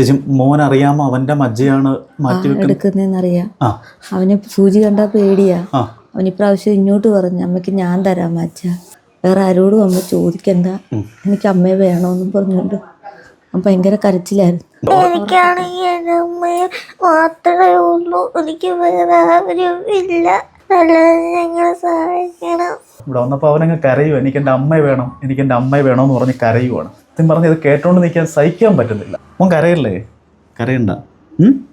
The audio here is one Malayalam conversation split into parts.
ചേച്ചി മോൻ അറിയാമോ അവന്റെ മജ്ജയാണ് എടുക്കുന്നതെന്നറിയാം അവന് സൂചി കണ്ടാ പേടിയാ. അവൻ ഇപ്രാവശ്യം ഇങ്ങോട്ട് പറഞ്ഞു അമ്മയ്ക്ക് ഞാൻ തരാം മജ്ജ വേറെ ആരോടും അമ്മ ചോദിക്കണ്ട. എനിക്ക് അമ്മയെ വേണമെന്നും പറഞ്ഞുകൊണ്ട് അവൻ ഭയങ്കര കരച്ചിലായിരുന്നു. എനിക്കാണെങ്കിൽ എന്റെ അമ്മയെ മാത്രമേ ഉള്ളൂ. എനിക്ക് വേറെ ആരും ഇല്ല. അല്ലാതെ ഞങ്ങളെ സഹായിക്കണം. ഇവിടെ വന്നപ്പോൾ അവനങ്ങ് കരയു. എനിക്ക് എന്റെ അമ്മയെ വേണം. എനിക്ക് എന്റെ അമ്മയെ വേണമെന്ന് പറഞ്ഞ് കരയുവാണ്. സത്യം പറഞ്ഞ് ഇത് കേട്ടോണ്ട് നിൽക്കാൻ സഹിക്കാൻ പറ്റുന്നില്ല. മോൻ കരയല്ലേ? കരയണ്ട. നമ്മളെല്ലാരും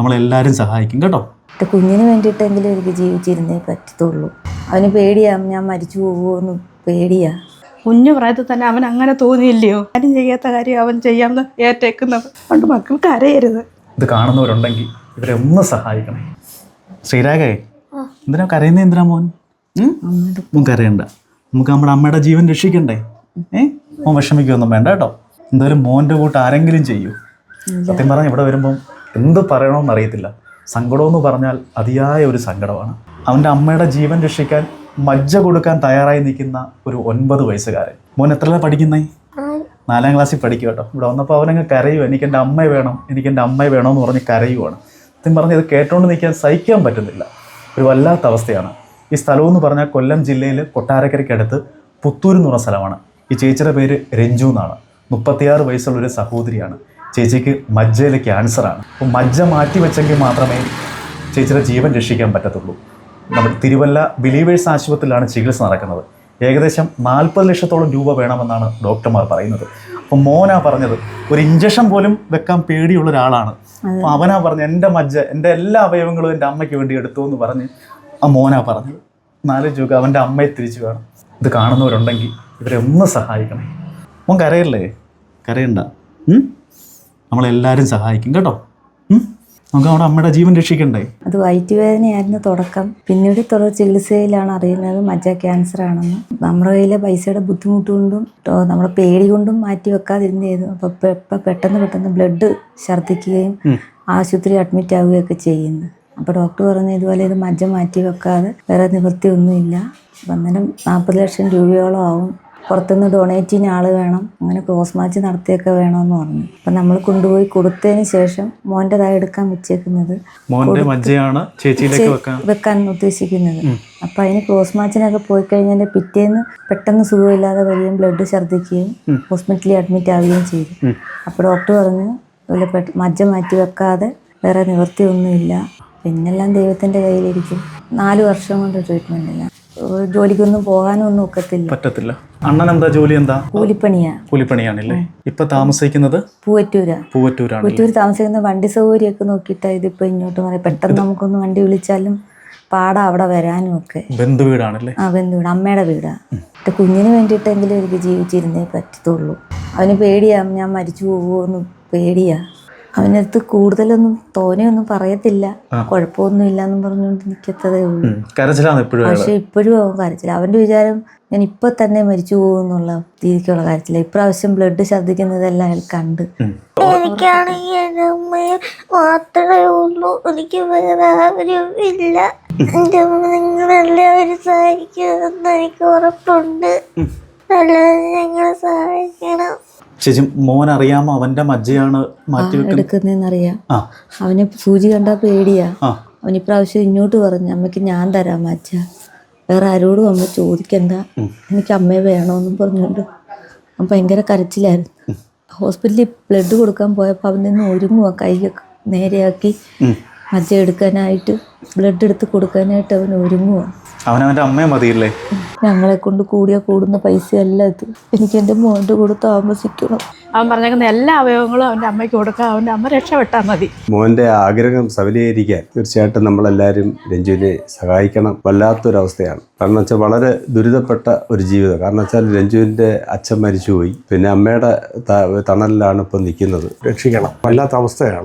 നമ്മളെല്ലാവരും സഹായിക്കും കേട്ടോ. എന്റെ കുഞ്ഞിന് വേണ്ടിയിട്ടെങ്കിലും എനിക്ക് ജീവിച്ചിരുന്നേ പറ്റത്തുള്ളൂ. അവന് പേടിയാ ഞാൻ മരിച്ചു പോകുമോന്ന് പേടിയാ. കുഞ്ഞു പ്രായത്തിൽ തന്നെ അവൻ അങ്ങനെ തോന്നിയില്ലയോ? ആരും ചെയ്യാത്ത കാര്യം അവൻ ചെയ്യാമെന്ന് ഏറ്റേക്കുന്നത്. അതുകൊണ്ട് മക്കൾക്ക് അറിയരുത് ഇത് കാണുന്നവരുണ്ടെങ്കിൽ ഇവരെ ഒന്ന് സഹായിക്കണം. ശ്രീരാഗേ എന്തിനാ കരയുന്നത് എന്തിനാ മോൻ? നമുക്ക് മോൻ കരയണ്ട. നമുക്ക് നമ്മുടെ അമ്മയുടെ ജീവൻ രക്ഷിക്കണ്ടേ? ഏ? മോൻ വിഷമിക്കൊന്നും വേണ്ട കേട്ടോ. എന്തായാലും മോന്റെ കൂട്ട് ആരെങ്കിലും ചെയ്യൂ. സത്യം പറഞ്ഞാൽ ഇവിടെ വരുമ്പം എന്ത് പറയണമെന്ന് അറിയത്തില്ല. സങ്കടമെന്ന് പറഞ്ഞാൽ അതിയായ ഒരു സങ്കടമാണ്. അവന്റെ അമ്മയുടെ ജീവൻ രക്ഷിക്കാൻ മജ്ജ കൊടുക്കാൻ തയ്യാറായി നിൽക്കുന്ന ഒരു ഒൻപത് വയസ്സുകാരൻ. മോൻ എത്ര പഠിക്കുന്നേ? നാലാം ക്ലാസ്സിൽ പഠിക്കും കേട്ടോ. ഇവിടെ വന്നപ്പോൾ അവനങ്ങ് കരയുക എനിക്ക് എന്റെ അമ്മയെ വേണം. എനിക്ക് എന്റെ അമ്മയെ വേണമെന്ന് പറഞ്ഞ് കരയുവാണ്. സത്യം പറഞ്ഞ് ഇത് കേട്ടോണ്ട് നിൽക്കാൻ സഹിക്കാൻ പറ്റുന്നില്ല. ഒരു വല്ലാത്ത അവസ്ഥയാണ്. ഈ സ്ഥലമെന്ന് പറഞ്ഞാൽ കൊല്ലം ജില്ലയിൽ കൊട്ടാരക്കരയ്ക്കടുത്ത് പുത്തൂർ പറഞ്ഞ സ്ഥലമാണ്. ഈ ചേച്ചിയുടെ പേര് രഞ്ജു എന്നാണ്. മുപ്പത്തിയാറ് വയസ്സുള്ള ഒരു സഹോദരിയാണ്. ചേച്ചിക്ക് മജ്ജയിൽ ക്യാൻസറാണ്. അപ്പോൾ മജ്ജ മാറ്റി വെച്ചെങ്കിൽ മാത്രമേ ചേച്ചിയുടെ ജീവൻ രക്ഷിക്കാൻ പറ്റത്തുള്ളൂ. നമ്മുടെ തിരുവല്ല ബിലീവേഴ്സ് ആശുപത്രിയിലാണ് ചികിത്സ നടക്കുന്നത്. ഏകദേശം നാൽപ്പത് ലക്ഷത്തോളം രൂപ വേണമെന്നാണ് ഡോക്ടർമാർ പറയുന്നത്. അപ്പം മോനാ പറഞ്ഞത് ഒരു ഇഞ്ചക്ഷൻ പോലും വെക്കാൻ പേടിയുള്ള ഒരാളാണ്. അപ്പം അവനാ പറഞ്ഞ് എന്റെ മജ്ജ എന്റെ എല്ലാ അവയവങ്ങളും എന്റെ അമ്മയ്ക്ക് വേണ്ടി എടുത്തു എന്ന് പറഞ്ഞ് ആ മോനാ പറഞ്ഞത്. നാല് ചുക അവന്റെ അമ്മയെ തിരിച്ചു വേണം ഇത് കാണുന്നവരുണ്ടെങ്കിൽ ഇവരെ ഒന്ന് സഹായിക്കണേ. മോൻ കരയല്ലേ? കരയണ്ട. നമ്മളെല്ലാരും നമ്മളെല്ലാവരും സഹായിക്കും കേട്ടോ. നമുക്ക് നമ്മുടെ അമ്മയുടെ ജീവൻ രക്ഷിക്കണ്ടേ? അത് വയറ്റുവേദനയായിരുന്നു തുടക്കം. പിന്നീട് തുടർ ചികിത്സയിലാണ് അറിയുന്നത് മജ്ജ ക്യാൻസർ ആണെന്ന്. നമ്മുടെ കയ്യിലെ പൈസയുടെ ബുദ്ധിമുട്ട് കൊണ്ടും നമ്മുടെ പേടി കൊണ്ടും മാറ്റി വെക്കാതിരുന്നായിരുന്നു അപ്പോൾ ഇപ്പം പെട്ടെന്ന് പെട്ടെന്ന് ബ്ലഡ് ഛർദ്ദിക്കുകയും ആശുപത്രി അഡ്മിറ്റ് ആവുകയൊക്കെ ചെയ്യുന്നു. അപ്പോൾ ഡോക്ടർ പറഞ്ഞു ഇതുപോലെ ഇത് മജ്ജ മാറ്റി വെക്കാതെ വേറെ നിവൃത്തിയൊന്നുമില്ല. അപ്പം അന്നേരം നാൽപ്പത് ലക്ഷം രൂപയോളം ആവും. പുറത്തുനിന്ന് ഡൊണേറ്റ് ചെയ്യുന്ന ആൾ വേണം. അങ്ങനെ ക്രോസ് മാച്ച് നടത്തിയൊക്കെ വേണമെന്ന് പറഞ്ഞു. അപ്പം നമ്മൾ കൊണ്ടുപോയി കൊടുത്തതിന് ശേഷം മോന്റെതായി എടുക്കാൻ വെച്ചേക്കുന്നത്. മോന്റെ വെക്കാൻ. ഉദ്ദേശിക്കുന്നത്. അപ്പം അതിന് ക്രോസ് മാച്ചിനൊക്കെ പോയി കഴിഞ്ഞാൽ പിറ്റേന്ന് പെട്ടെന്ന് സുഖമില്ലാതെ വരികയും ബ്ലഡ് ഛർദ്ദിക്കുകയും ഹോസ്പിറ്റലിൽ അഡ്മിറ്റ് ആവുകയും ചെയ്തു. അപ്പോൾ ഡോക്ടർ പറഞ്ഞു ഇതുപോലെ മജ്ജ മാറ്റി വെക്കാതെ വേറെ നിവൃത്തിയൊന്നുമില്ല. പിന്നെല്ലാം ദൈവത്തിന്റെ കയ്യിലിരിക്കും. നാല് വർഷം കൊണ്ട് ട്രീറ്റ്മെന്റ് ഇല്ല. ജോലിക്കൊന്നും പോകാനൊന്നും ഒന്നും ഒക്കത്തില്ല. പറ്റത്തില്ല. അണ്ണൻ എന്താ ജോലി എന്താ? കൂലിപ്പണിയാ. കൂലിപ്പണിയാണല്ലേ? ഇപ്പൊ താമസിക്കുന്നത്? പൂവറ്റൂരാ. പൂവറ്റൂരാണ്. പൂവറ്റൂർ താമസിക്കുന്ന വണ്ടി സൗകര്യമൊക്കെ നോക്കിയിട്ടാ ഇതിപ്പോ ഇങ്ങോട്ട് പറയാം പെട്ടെന്ന് നമുക്കൊന്ന് വണ്ടി വിളിച്ചാലും പാടാ അവിടെ വരാനും ഒക്കെ. ബന്ധു വീടാണല്ലേ? ആ ബന്ധു വീട്. അമ്മയുടെ വീടാ. കുഞ്ഞിന് വേണ്ടിയിട്ടെങ്കിലും എനിക്ക് ജീവിച്ചിരുന്നേ പറ്റത്തുള്ളൂ. അവന് പേടിയാ. ഞാൻ മരിച്ചു പോകുമോന്ന് പേടിയാ. അവനടുത്ത് കൂടുതലൊന്നും തോനെയൊന്നും പറയത്തില്ല. കുഴപ്പമൊന്നും ഇല്ലാന്നും പറഞ്ഞുകൊണ്ട് നിൽക്കത്തതേ ഉള്ളൂ. പക്ഷെ ഇപ്പോഴും അവൻ കരച്ചില്ല അവന്റെ വിചാരം ഞാൻ ഇപ്പൊ തന്നെ മരിച്ചു പോകുന്നുള്ള രീതിക്കുള്ള കാര്യത്തില്ല ഇപ്രാവശ്യം ബ്ലഡ് ശർദ്ദിക്കുന്നതെല്ലാം അയാൾ കണ്ട്. എനിക്കാണെങ്കിൽ എന്റെ അമ്മയെ മാത്രമേ ഉള്ളൂ. എനിക്ക് വേറെ ആരും ഇല്ല. എന്റെ അമ്മ നിങ്ങളെല്ലാവരും സഹായിക്കുമെന്ന് എനിക്ക് ഉറപ്പുണ്ട്. ചേച്ചി മോൻ അറിയാമോ അവന്റെ മജ്ജയാണ് മാറ്റി വെക്കുന്നത് അവന് സൂചി കണ്ടാ പേടിയാ. ആ. അവൻ ഇപ്രാവശ്യം ഇങ്ങോട്ട് പറഞ്ഞു അമ്മയ്ക്ക് ഞാൻ തരാം മജ്ജ. വേറെ ആരോടും അമ്മ ചോദിക്കണ്ട. എനിക്ക് അമ്മയെ വേണമെന്നും പറഞ്ഞുകൊണ്ട്. അവൻ ഭയങ്കര കരച്ചിലായിരുന്നു. ഹോസ്പിറ്റലിൽ ബ്ലഡ് കൊടുക്കാൻ പോയപ്പോൾ അവൻ നിന്ന് ഒരുങ്ങുക കൈയൊക്കെ നേരെയാക്കി. മജ്ജ എടുക്കാനായിട്ട് ബ്ലഡ് എടുത്ത് കൊടുക്കാനായിട്ട് അവൻ ഒരുങ്ങുക അവനവന്റെ അമ്മയെ മതിയില്ലേ? ഞങ്ങളെ കൊണ്ട് കൂടിയ കൂടുന്ന പൈസയല്ല ഇത്. എനിക്ക് എന്റെ മോന്റെ കൂടെ താമസിക്കണം. അവൻ പറഞ്ഞേക്കുന്ന എല്ലാ അവയവങ്ങളും അവന്റെ അമ്മയ്ക്ക് കൊടുക്കുക അവന്റെ അമ്മ രക്ഷപ്പെട്ടാൽ മതി. മോന്റെ ആഗ്രഹം സഫലീകരിക്കാൻ തീർച്ചയായിട്ടും നമ്മളെല്ലാവരും രഞ്ജുവിനെ സഹായിക്കണം. വല്ലാത്തൊരവസ്ഥയാണ്. കാരണം വെച്ചാൽ വളരെ ദുരിതപ്പെട്ട ഒരു ജീവിതം. കാരണം വെച്ചാൽ രഞ്ജുവിന്റെ അച്ഛൻ മരിച്ചുപോയി. പിന്നെ അമ്മയുടെ തണലിലാണ് ഇപ്പൊ നിൽക്കുന്നത്. രക്ഷിക്കണം. വല്ലാത്ത അവസ്ഥയാണ്.